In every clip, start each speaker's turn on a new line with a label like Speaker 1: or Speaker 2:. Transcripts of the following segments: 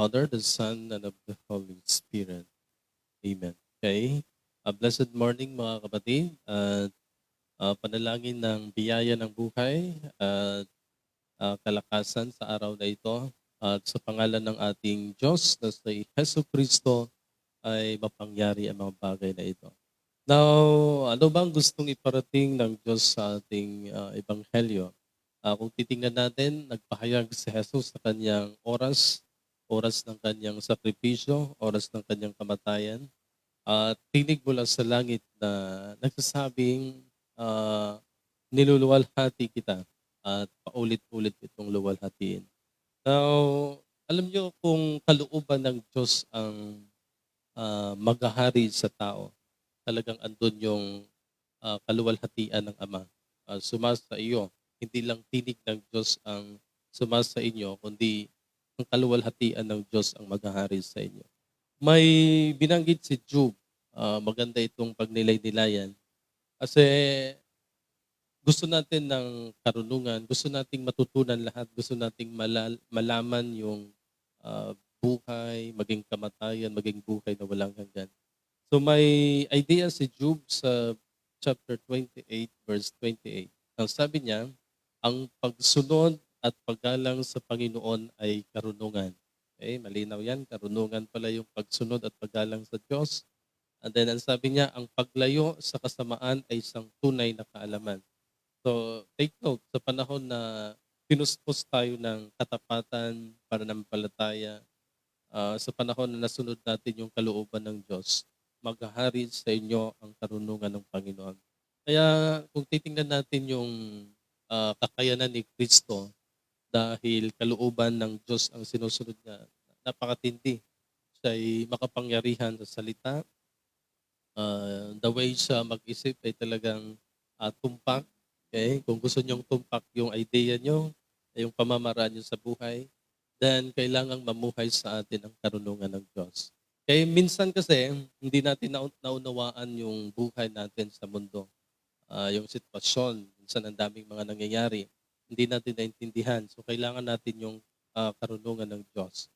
Speaker 1: Father, the Son, and of the Holy Spirit. Amen. Okay? Uh, blessed morning mga kapatid at uh, panalangin ng biyaya ng buhay at uh, kalakasan sa araw na ito at sa pangalan ng ating Diyos na si Heso Kristo ay mapangyari ang mga bagay na ito. Now, ano bang gustong iparating ng Diyos sa ating uh, ebanghelyo? Uh, kung titingnan natin, nagpahayag si Jesus sa kanyang oras, oras ng kanyang sakripisyo, oras ng kanyang kamatayan, at tinig mula sa langit na nagsasabing uh, niluluwalhati kita at paulit-ulit itong luwalhatiin. Now, alam nyo kung kalooban ng Diyos ang uh, maghahari sa tao, talagang andun yung uh, kaluwalhatian ng Ama. Uh, sumasa iyo, hindi lang tinig ng Diyos ang sumasa inyo, kundi ang kaluwalhatian ng Diyos ang maghahari sa inyo. May binanggit si Job, uh, maganda itong pagnilay-nilayan, kasi gusto natin ng karunungan, gusto nating matutunan lahat, gusto nating malal- malaman yung uh, buhay, maging kamatayan, maging buhay na walang hanggan. So may idea si Job sa chapter 28 verse 28. Ang sabi niya, ang pagsunod at paggalang sa Panginoon ay karunungan. Okay, malinaw yan. Karunungan pala yung pagsunod at paggalang sa Diyos. And then ang sabi niya, ang paglayo sa kasamaan ay isang tunay na kaalaman. So take note, sa panahon na pinuspos tayo ng katapatan para ng palataya, uh, sa panahon na nasunod natin yung kalooban ng Diyos, maghahari sa inyo ang karunungan ng Panginoon. Kaya kung titingnan natin yung uh, kakayanan ni Kristo, dahil kalooban ng Diyos ang sinusunod niya. Napakatindi. Siya ay makapangyarihan sa salita. Uh, the way siya mag-isip ay talagang uh, tumpak. Okay? Kung gusto niyong tumpak yung idea niyo, yung pamamaraan niyo sa buhay, then kailangang mamuhay sa atin ang karunungan ng Diyos. Kaya minsan kasi, hindi natin naunawaan yung buhay natin sa mundo. Uh, yung sitwasyon, minsan ang daming mga nangyayari hindi natin naintindihan. So kailangan natin yung uh, karunungan ng Diyos.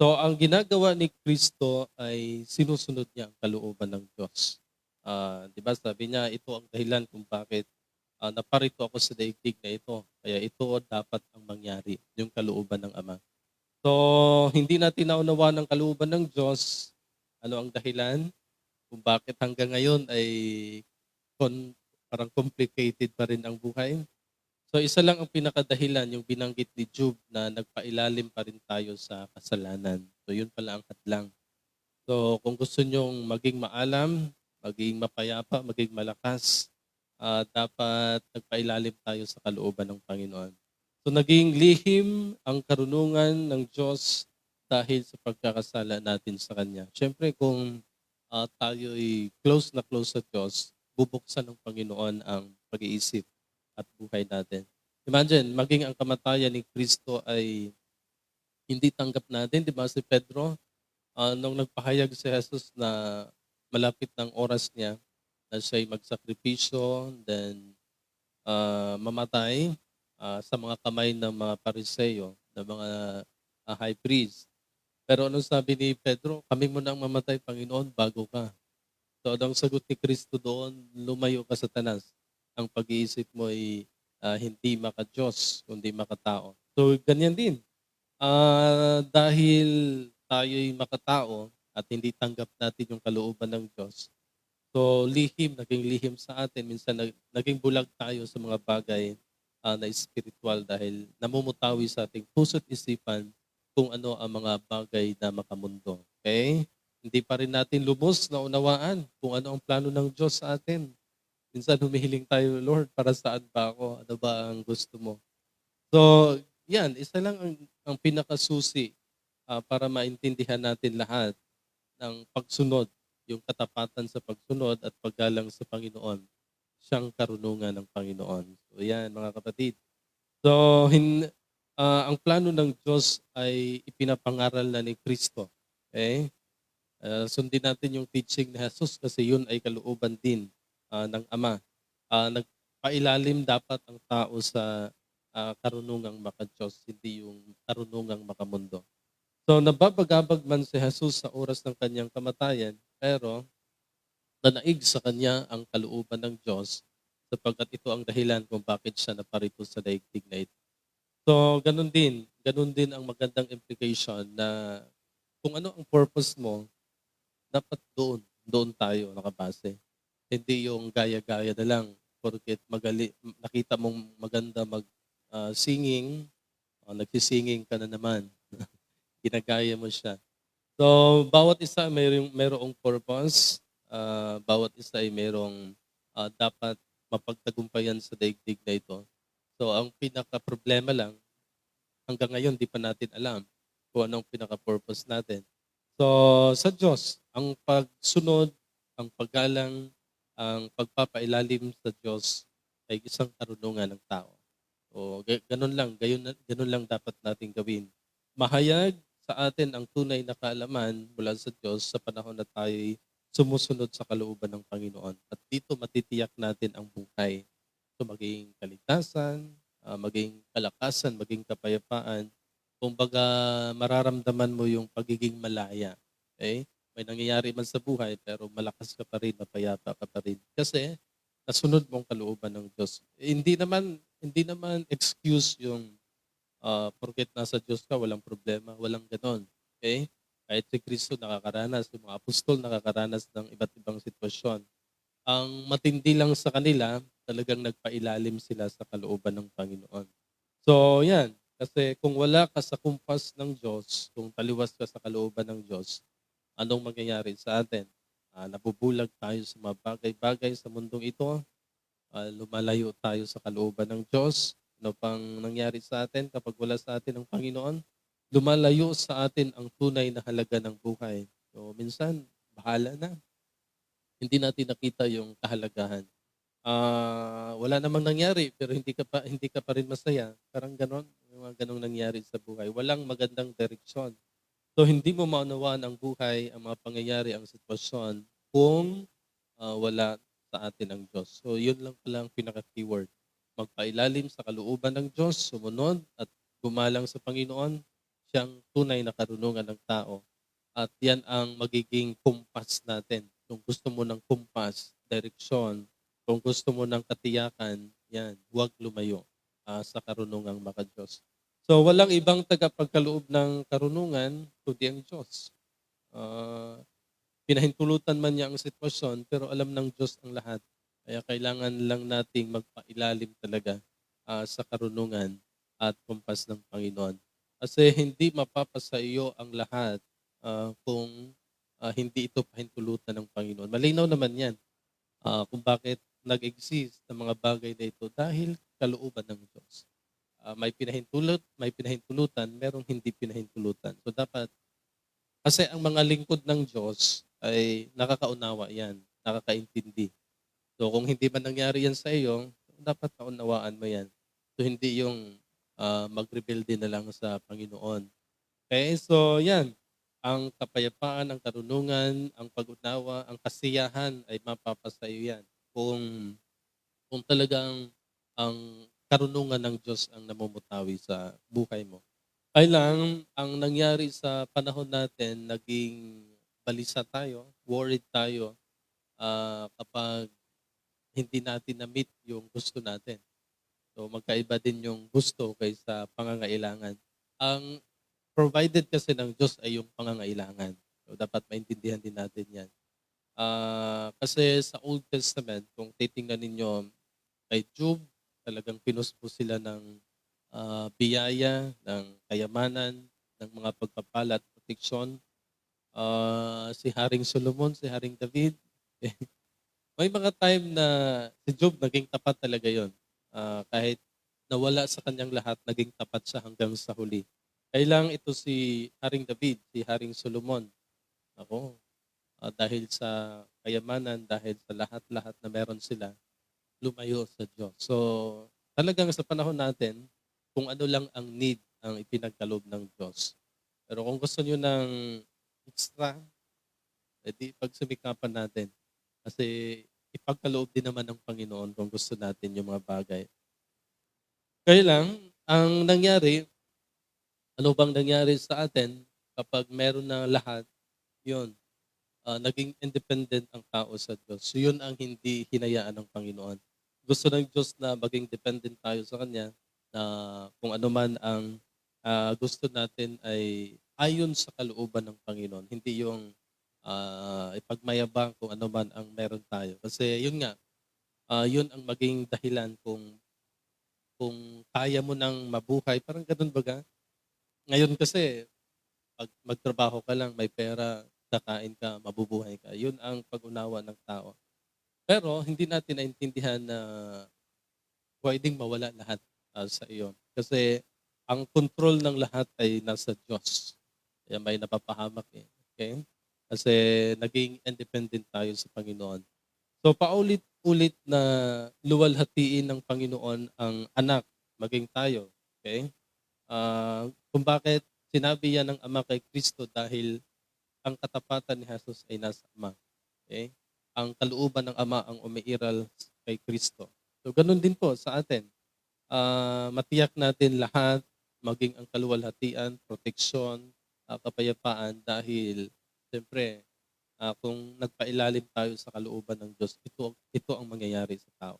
Speaker 1: So ang ginagawa ni Kristo ay sinusunod niya ang kalooban ng Diyos. Uh, di ba sabi niya, ito ang dahilan kung bakit uh, naparito ako sa daigdig na ito. Kaya ito dapat ang mangyari, yung kalooban ng Ama. So hindi natin naunawa ng kalooban ng Diyos. Ano ang dahilan? Kung bakit hanggang ngayon ay kon, parang complicated pa rin ang buhay. So isa lang ang pinakadahilan, yung binanggit ni Job na nagpailalim pa rin tayo sa kasalanan. So yun pala ang hadlang. So kung gusto nyong maging maalam, maging mapayapa, maging malakas, uh, dapat nagpailalim tayo sa kalooban ng Panginoon. So naging lihim ang karunungan ng Diyos dahil sa pagkakasala natin sa Kanya. Siyempre kung uh, tayo ay close na close sa Diyos, bubuksan ng Panginoon ang pag-iisip at buhay natin. Imagine, maging ang kamatayan ni Kristo ay hindi tanggap natin, di ba si Pedro? Uh, nung nagpahayag si Jesus na malapit ng oras niya na siya'y magsakripisyo, then uh, mamatay uh, sa mga kamay ng mga pariseyo, ng mga uh, high priest. Pero anong sabi ni Pedro? Kami mo nang mamatay, Panginoon, bago ka. So, anong sagot ni Kristo doon? Lumayo ka sa tanas ang pag-iisip mo ay uh, hindi maka-Diyos, kundi makatao. So, ganyan din. Uh, dahil tayo'y makatao at hindi tanggap natin yung kalooban ng Diyos, so lihim, naging lihim sa atin. Minsan naging bulag tayo sa mga bagay uh, na spiritual dahil namumutawi sa ating puso't isipan kung ano ang mga bagay na makamundo. Okay? Hindi pa rin natin lubos na unawaan kung ano ang plano ng Diyos sa atin. Minsan humihiling tayo, Lord, para saan ba ako? Ano ba ang gusto mo? So, yan, isa lang ang, ang pinakasusi uh, para maintindihan natin lahat ng pagsunod, yung katapatan sa pagsunod at paggalang sa Panginoon. Siyang karunungan ng Panginoon. So, yan, mga kapatid. So, hin, uh, ang plano ng Diyos ay ipinapangaral na ni Kristo. Okay? Uh, sundin natin yung teaching ni Jesus kasi yun ay kalooban din uh, ng Ama. Uh, nagpailalim dapat ang tao sa uh, karunungang makadiyos, hindi yung karunungang makamundo. So nababagabag man si Jesus sa oras ng kanyang kamatayan, pero nanaig sa kanya ang kalooban ng Diyos sapagkat ito ang dahilan kung bakit siya naparito sa daigdig na ito. So ganun din, ganun din ang magandang implication na kung ano ang purpose mo, dapat doon, doon tayo nakabase. Hindi yung gaya-gaya na lang porket magali, nakita mong maganda mag ah, singing, uh, nagsisinging ka na naman. Ginagaya mo siya. So, bawat isa mayroong, mayroong purpose. ah, bawat isa ay mayroong ah, dapat mapagtagumpayan sa daigdig na ito. So, ang pinaka-problema lang, hanggang ngayon di pa natin alam kung anong pinaka-purpose natin. So, sa Diyos, ang pagsunod, ang paggalang, ang pagpapailalim sa Diyos ay isang karunungan ng tao. O ga- ganun lang, gayon, ganun lang dapat natin gawin. Mahayag sa atin ang tunay na kaalaman mula sa Diyos sa panahon na tayo sumusunod sa kalooban ng Panginoon. At dito matitiyak natin ang buhay. So maging kaligtasan, ah, maging kalakasan, maging kapayapaan. Kumbaga mararamdaman mo yung pagiging malaya. Okay? May nangyayari man sa buhay pero malakas ka pa rin, mapayapa ka pa rin. Kasi nasunod mong kalooban ng Diyos. Eh, hindi naman hindi naman excuse yung uh, porket nasa Diyos ka, walang problema, walang ganon. Okay? Kahit si Kristo nakakaranas, yung mga apostol nakakaranas ng iba't ibang sitwasyon. Ang matindi lang sa kanila, talagang nagpailalim sila sa kalooban ng Panginoon. So, yan. Kasi kung wala ka sa kumpas ng Diyos, kung taliwas ka sa kalooban ng Diyos, anong mangyayari sa atin? Ah, nabubulag tayo sa mga bagay-bagay sa mundong ito. Ah, lumalayo tayo sa kalooban ng Diyos. Ano pang nangyari sa atin kapag wala sa atin ang Panginoon? Lumalayo sa atin ang tunay na halaga ng buhay. So, minsan, bahala na. Hindi natin nakita yung kahalagahan. Ah, wala namang nangyari pero hindi ka pa hindi ka pa rin masaya. Parang ganon, yung mga ganong nangyari sa buhay. Walang magandang direksyon. So hindi mo maunawaan ang buhay, ang mga pangyayari, ang sitwasyon kung ah, wala sa atin ang Diyos. So yun lang pala ang pinaka-keyword. Magpailalim sa kalooban ng Diyos, sumunod at gumalang sa Panginoon, siyang tunay na karunungan ng tao. At yan ang magiging kumpas natin. Kung gusto mo ng kumpas, direksyon, kung gusto mo ng katiyakan, yan, huwag lumayo ah, sa karunungang maka-Diyos. So walang ibang tagapagkaloob ng karunungan kundi ang Diyos. Ah, pinahintulutan man niya ang sitwasyon, pero alam ng Diyos ang lahat. Kaya kailangan lang nating magpailalim talaga ah, sa karunungan at kumpas ng Panginoon. Kasi hindi mapapasa iyo ang lahat ah, kung ah, hindi ito pahintulutan ng Panginoon. Malinaw naman yan ah, kung bakit nag-exist ang mga bagay na ito dahil kalooban ng Diyos. Ah, may pinahintulot, may pinahintulutan, merong hindi pinahintulutan. So dapat, kasi ang mga lingkod ng Diyos ay nakakaunawa yan, nakakaintindi. So kung hindi man nangyari yan sa iyo, dapat naunawaan mo yan. So hindi yung ah, mag-rebelde na lang sa Panginoon. Okay, so yan. Ang kapayapaan, ang karunungan, ang pag-unawa, ang kasiyahan ay mapapasa iyo yan. Kung, kung talagang ang karunungan ng Diyos ang namumutawi sa buhay mo. Ay lang, ang nangyari sa panahon natin, naging balisa tayo, worried tayo ah, kapag hindi natin na-meet yung gusto natin. So magkaiba din yung gusto kaysa pangangailangan. Ang provided kasi ng Diyos ay yung pangangailangan. So dapat maintindihan din natin yan. Ah, kasi sa Old Testament, kung titingnan ninyo kay Job, talagang pinuspo sila ng ah, biyaya, ng kayamanan, ng mga pagpapala at proteksyon. Ah, si Haring Solomon, si Haring David, may mga time na si Job naging tapat talaga yon. Ah, kahit nawala sa kanyang lahat, naging tapat siya hanggang sa huli. Kailang ito si Haring David, si Haring Solomon. Ako, ah, dahil sa kayamanan, dahil sa lahat-lahat na meron sila, lumayo sa Diyos. So, talagang sa panahon natin, kung ano lang ang need ang ipinagkalob ng Diyos. Pero kung gusto nyo ng extra, edi pagsumikapan natin. Kasi ipagkaloob din naman ng Panginoon kung gusto natin yung mga bagay. Kaya lang, ang nangyari, ano bang nangyari sa atin? kapag meron na lahat, yun, ah, naging independent ang tao sa Diyos. So yun ang hindi hinayaan ng Panginoon. Gusto ng Diyos na maging dependent tayo sa Kanya, na kung ano man ang ah, gusto natin ay ayon sa kalooban ng Panginoon. Hindi yung ah, ipagmayabang kung ano man ang meron tayo. Kasi yun nga, ah, yun ang maging dahilan kung kung kaya mo nang mabuhay. Parang ganun baga. Ngayon kasi, pag magtrabaho ka lang, may pera, kakain ka, mabubuhay ka. Yun ang pag-unawa ng tao. Pero hindi natin naintindihan na pwedeng mawala lahat ah, sa iyo. Kasi ang control ng lahat ay nasa Diyos. Kaya may napapahamak eh. Okay? Kasi naging independent tayo sa Panginoon. So paulit-ulit na luwalhatiin ng Panginoon ang anak, maging tayo. Okay? Ah, kung bakit sinabi yan ng Ama kay Kristo dahil ang katapatan ni Jesus ay nasa Ama. Okay? Ang kalooban ng Ama ang umiiral kay Kristo. So ganun din po sa atin. Ah, matiyak natin lahat maging ang kaluwalhatian, proteksyon, ah, kapayapaan dahil siyempre ah, kung nagpailalim tayo sa kalooban ng Diyos, ito ito ang mangyayari sa tao.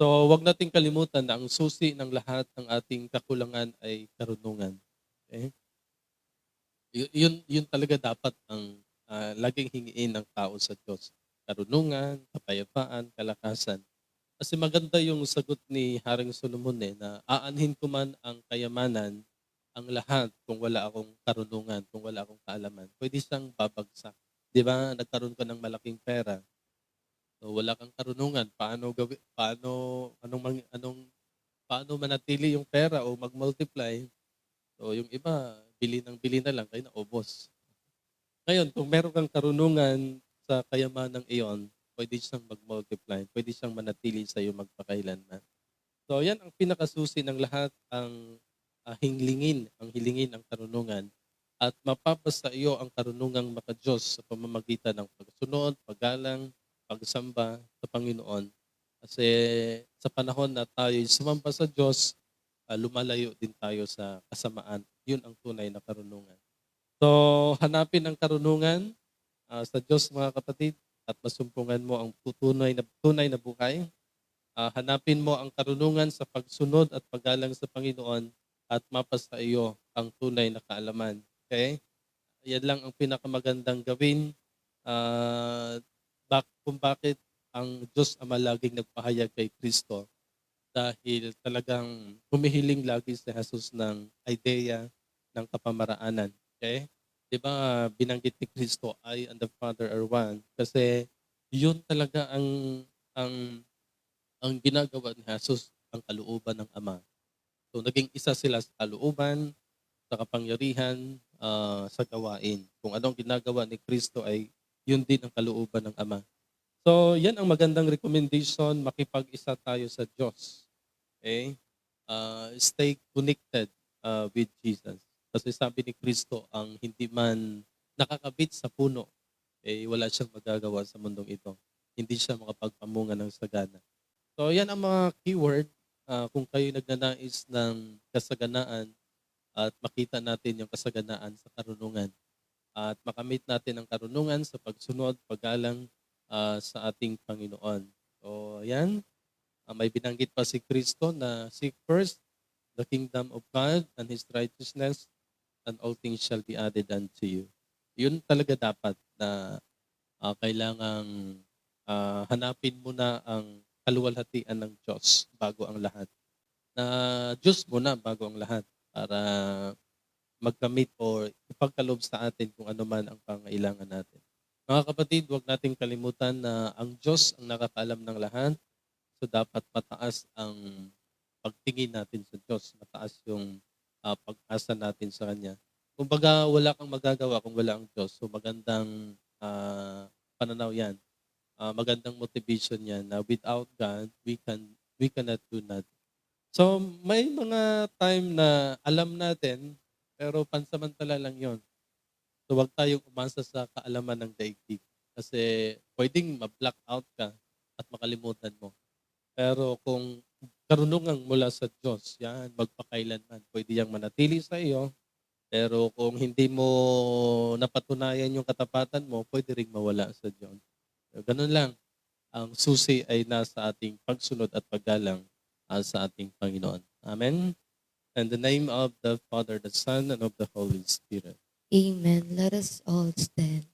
Speaker 1: So, wag nating kalimutan na ang susi ng lahat ng ating kakulangan ay karunungan. Okay? Y- yun yun talaga dapat ang ah, laging hingiin ng tao sa Diyos. Karunungan, kapayapaan, kalakasan. Kasi maganda yung sagot ni Haring Solomon eh, na aanhin ko man ang kayamanan, ang lahat kung wala akong karunungan, kung wala akong kaalaman. Pwede siyang babagsak. Di ba? Nagkaroon ka ng malaking pera. So, wala kang karunungan. Paano gawi, paano anong anong paano manatili yung pera o mag-multiply? So, yung iba, bili ng bili na lang, kaya naubos. Ngayon, kung meron kang karunungan sa kayamanang iyon, pwede siyang mag-multiply, pwede siyang manatili sa iyo magpakailanman. So, yan ang pinakasusi ng lahat, ang ah, hinglingin, ang hilingin ang karunungan at mapapasa iyo ang karunungang makadiyos sa pamamagitan ng pagsunod, paggalang, pagsamba sa Panginoon. Kasi sa panahon na tayo sumamba sa Diyos, ah, lumalayo din tayo sa kasamaan. Yun ang tunay na karunungan. So, hanapin ang karunungan ah, sa Diyos mga kapatid at masumpungan mo ang tunay na, tunay na buhay. Ah, hanapin mo ang karunungan sa pagsunod at paggalang sa Panginoon at mapasa iyo ang tunay na kaalaman. Okay? Yan lang ang pinakamagandang gawin. Ah, bak kung bakit ang Diyos Ama laging nagpahayag kay Kristo dahil talagang humihiling lagi si Jesus ng idea ng kapamaraanan. Okay? Di ba binanggit ni Kristo, I and the Father are one. Kasi yun talaga ang ang ang ginagawa ni Jesus, ang kalooban ng Ama. So naging isa sila sa kalooban, sa kapangyarihan, ah, sa gawain. Kung anong ginagawa ni Kristo ay yun din ang kalooban ng Ama. So, yan ang magandang recommendation, makipag-isa tayo sa Diyos. Okay? Ah, stay connected ah, with Jesus. Kasi sabi ni Kristo, ang hindi man nakakabit sa puno, eh wala siyang magagawa sa mundong ito. Hindi siya makapagpamunga ng sagana. So, yan ang mga keyword. Ah, kung kayo nagnanais ng kasaganaan at makita natin yung kasaganaan sa karunungan at makamit natin ang karunungan sa pagsunod, paggalang ah, sa ating Panginoon. So, yan. Ah, may binanggit pa si Kristo na seek first the kingdom of God and His righteousness and all things shall be added unto you. Yun talaga dapat na ah, kailangang ah, hanapin mo na ang kaluwalhatian ng Diyos bago ang lahat. Na Diyos muna bago ang lahat para magkamit o ipagkaloob sa atin kung ano man ang pangailangan natin. Mga kapatid, huwag nating kalimutan na ang Diyos ang nakakaalam ng lahat. So dapat mataas ang pagtingin natin sa Diyos. Mataas yung ah, pag-asa natin sa Kanya. Kumbaga, wala kang magagawa kung wala ang Diyos. So magandang ah, pananaw yan. Ah, magandang motivation yan na without God, we can we cannot do nothing. So may mga time na alam natin, pero pansamantala lang yon. So wag tayong umasa sa kaalaman ng daigdig. Kasi pwedeng ma-black out ka at makalimutan mo. Pero kung karunungan mula sa Diyos, yan, magpakailanman. Pwede yang manatili sa iyo Pero kung hindi mo napatunayan yung katapatan mo, pwede ring mawala sa Diyos. Ganun lang. Ang susi ay nasa ating pagsunod at paggalang ah, sa ating Panginoon. Amen? In the name of the Father, the Son, and of the Holy Spirit.
Speaker 2: Amen. Let us all stand.